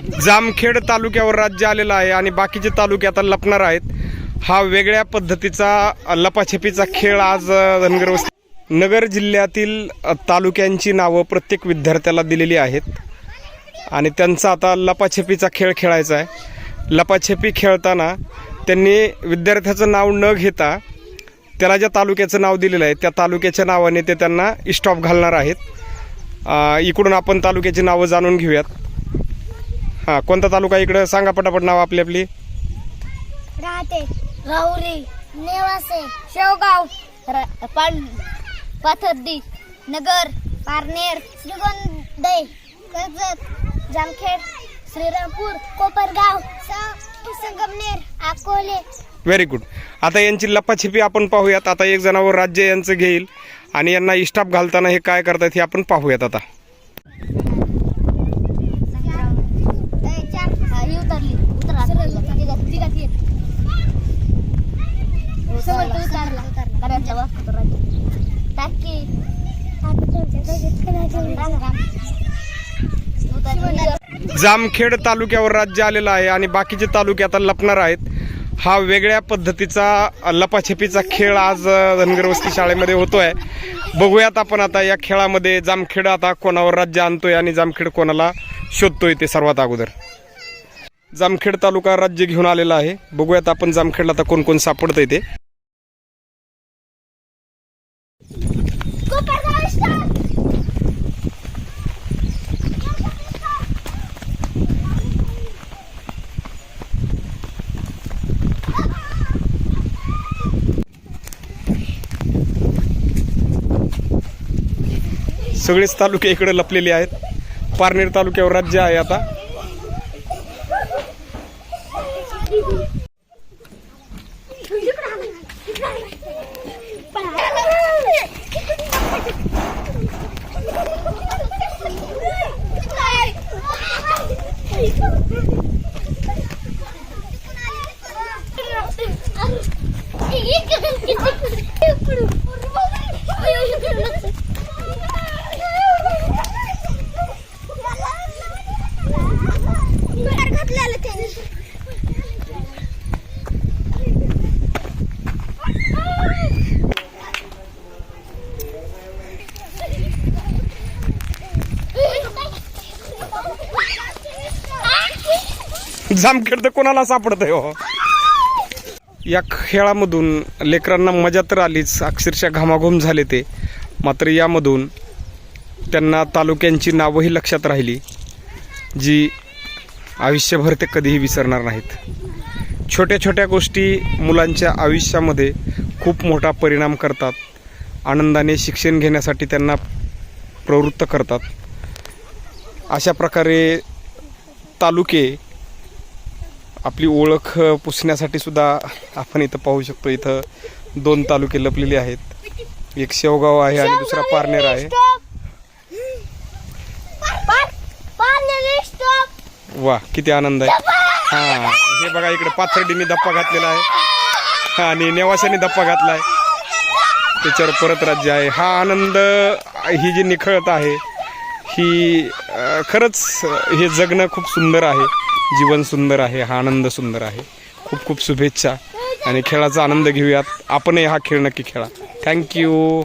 जामखेड तालुक्यावर राज्य आलेलं आहे आणि बाकीचे तालुके आता लपणार आहेत हा वेगळ्या पद्धतीचा लपाछपीचा खेळ आज धनगर नगर जिल्ह्यातील तालुक्यांची नावं प्रत्येक विद्यार्थ्याला दिलेली आहेत. आणि त्यांचा आता लपाछपीचा खेळ खेळायचा आहे. लपाछपी खेळताना त्यांनी विद्यार्थ्याचं नाव न घेता त्याला ज्या तालुक्याचं नाव दिलेलं आहे त्या तालुक्याच्या नावाने ते त्यांना स्टॉप घालणार आहेत. इकडून आपण तालुक्याची नावं जाणून घेऊयात. हां कोणता तालुका इकडं? सांगा पटापट नाव आपली आपली. राहते राहुरी नेवासे शेवगाव र- पान पाथर्डी नगर पारनेर श्रीगोंदे कर्जत जामखेड श्रीरामपूर कोपरगाव स- संगमनेर अकोले. व्हेरी गुड आता यांची लपाछपी आपण पाहूयात. आता एक जणावर राज्य यांचं घेईल आणि यांना इस्टाप घालताना हे काय करतात हे आपण पाहूयात आता. टाकी जामखेड तालुक्यावर राज्य आलेलं आहे आणि बाकीचे तालुके आता लपणार आहेत. हा वेगळ्या पद्धतीचा लपाछपीचा खेळ आज धनगर वस्ती शाळेमध्ये होतोय. बघूयात आपण आता या खेळामध्ये जामखेड आता कोणावर राज्य आणतोय आणि जामखेड कोणाला शोधतोय ते सर्वात अगोदर. जामखेड तालुका राज्य घेऊन आलेला आहे. बघूयात आपण जामखेडला आता कोण कोण सापडतंय ते. सगळेच तालुके इकडे लपलेले आहेत. पारनेर तालुक्यावर राज्य आहे आता. जामखेड तर कोणाला सापडतंय हो? या खेळामधून लेकरांना मजा तर आलीच अक्षरशः घामाघूम झाले ते. मात्र यामधून त्यांना तालुक्यांची नावंही लक्षात राहिली जी आयुष्यभर ते कधीही विसरणार नाहीत. छोट्या छोट्या गोष्टी मुलांच्या आयुष्यामध्ये खूप मोठा परिणाम करतात. आनंदाने शिक्षण घेण्यासाठी त्यांना प्रवृत्त करतात. अशा प्रकारे तालुके आपली ओळख पुसण्यासाठी सुद्धा आपण इथं पाहू शकतो. इथं दोन तालुके लपलेले आहेत. एक शेवगाव आहे आणि दुसरा पारनेर आहे. वा किती आनंद आहे. हा हे बघा इकडे पाथर्डीने धप्पा घातलेला आहे. आणि नेवाशाने धप्पा घातलाय. त्याच्यावर परत राज्य आहे. हा आनंद ही जी निखळत आहे ही खरंच हे जगणं खूप सुंदर आहे. जीवन सुंदर आहे हा आनंद सुंदर आहे. खूप खूप शुभेच्छा. आणि खेळाचा आनंद घेऊयात. आपणही हा खेळ नक्की खेळा. थँक्यू